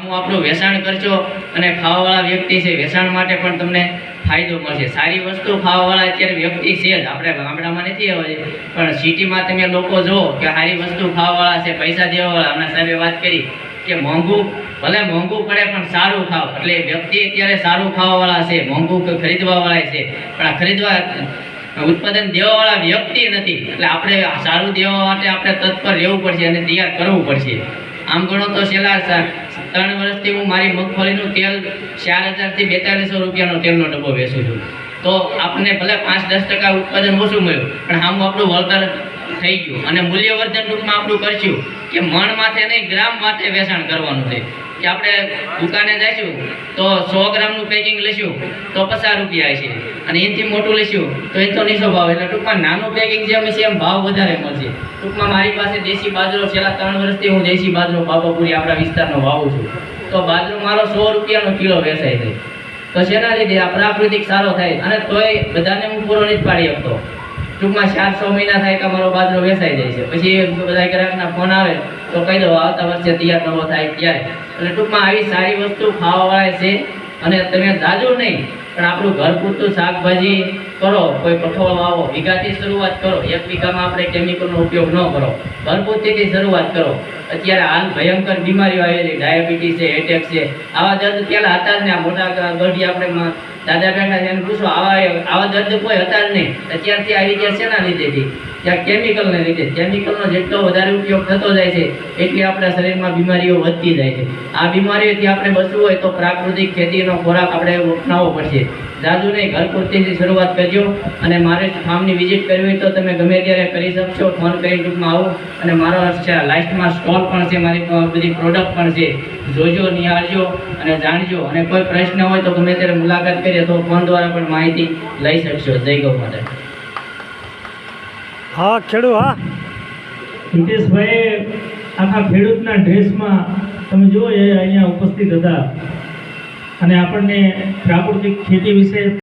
આમ આપણું વેચાણ કરશો અને ખાવાવાળા વ્યક્તિ છે, વેચાણ માટે પણ તમને ફાયદો મળશે. સારી વસ્તુ ખાવાવાળા અત્યારે વ્યક્તિ છે જ, આપણે ગામડામાં નથી આવે પણ સિટીમાં તમે લોકો જુઓ કે સારી વસ્તુ ખાવાવાળા છે, પૈસા દેવાવાળા. હમણાં સાહેબે વાત કરી કે મોંઘું, ભલે મોંઘું પડે પણ સારું ખાવ. એટલે વ્યક્તિ અત્યારે સારું ખાવાવાળા છે, મોંઘું ખરીદવાવાળા છે. પણ આ ખરીદવા, ઉત્પાદન દેવાવાળા વ્યક્તિ નથી. એટલે આપણે સારું દેવા માટે આપણે તત્પર રહેવું પડશે અને તૈયાર કરવું પડશે. આમ ગણો તો છેલ્લા ત્રણ વર્ષથી હું મારી મગફળીનું તેલ ચાર હજારથી બેતાલીસો રૂપિયાનો તેલનો ડબ્બો વેચું છું. તો આપણને ભલે પાંચ દસ ટકા ઉત્પાદન ઓછું મળ્યું, પણ આમ આપણું વળતર થઈ ગયું. અને મૂલ્યવર્ધન ટૂંકમાં આપણું કરશું કે મણ માથે નહીં, ગ્રામ માથે વેચાણ કરવાનું છે. કે આપણે દુકાને જઈશું, તો સો ગ્રામનું પેકિંગ લઈશું તો પચાસ રૂપિયા છે. અને એથી મોટું લઈશું તો એ તો નીચો ભાવ, એટલે ટૂંકમાં નાનું પેકિંગ જેમ છે એમ ભાવ વધારે મળશે. ટૂંકમાં મારી પાસે દેશી બાજરો છેલ્લા ત્રણ વર્ષથી હું દેશી બાજરો બાબાપુરી આપણા વિસ્તારનો વાવું છું. તો બાજરો મારો સો રૂપિયાનો કિલો વેચાય છે તો જેના લીધે આ પ્રાકૃતિક સારો થાય, અને તોય બધાને હું પૂરો નથી પાડી શકતો. ટૂંકમાં ચાર છ મહિના થાય કે મારો બાજરો વેચાઈ જાય છે. પછી બધા ગ્રાહકના ફોન આવે, તો કહી દો આવતા વર્ષે તૈયાર નવો થાય ત્યારે. એટલે ટૂંકમાં આવી સારી વસ્તુ ખાવાવાળા છે. અને તમે જાજો નહીં. પણ આપણું ઘર પૂરતું શાકભાજી કરો, કોઈ કઠોળ વાવો વીઘાથી શરૂઆત કરો, એક વીઘામાં આપણે કેમિકલનો ઉપયોગ ન કરો. ઘર શરૂઆત કરો. અત્યારે હાલ ભયંકર બીમારીઓ આવેલી, ડાયાબિટીસ છે એટેક છે. આવા દર્દ પહેલા હતા જ ને, આ મોટા ગઢી આપણે દાદા બેઠા છે એને પૂછો, આવા આવા દર્દ કોઈ હતા જ નહીં. અત્યારથી આવી ગયા શેના લીધેથી? ત્યાં કેમિકલને લીધે. કેમિકલનો જેટલો વધારે ઉપયોગ થતો જાય છે, એટલી આપણા શરીરમાં બીમારીઓ વધતી જાય છે. આ બીમારીઓથી આપણે બચવું હોય તો પ્રાકૃતિક ખેતીનો ખોરાક આપણે અપનાવવો પડશે. જાજુ નહીં ઘર શરૂઆત કરજો અને મારે ફાર્મની વિઝિટ કરવી હોય તો તમે ગમે ત્યારે કરી શકશો. ફોન કરી ટૂંકમાં આવો. અને મારો લાસ્ટમાં સ્ટોલ પણ છે, મારી બધી પ્રોડક્ટ પણ છે. જોજો, નિહાળજો અને જાણજો. અને કોઈ પ્રશ્ન હોય તો ગમે ત્યારે મુલાકાત કરીએ તો ફોન દ્વારા પણ માહિતી લઈ શકશો. જય ગૌ માતા હા ખેડૂ હા. હિતેશભાઈ આખા ખેડૂતના ડ્રેસમાં તમે જુઓ એ અહીંયા ઉપસ્થિત હતા. અને આપણને પ્રાકૃતિક ખેતી વિશે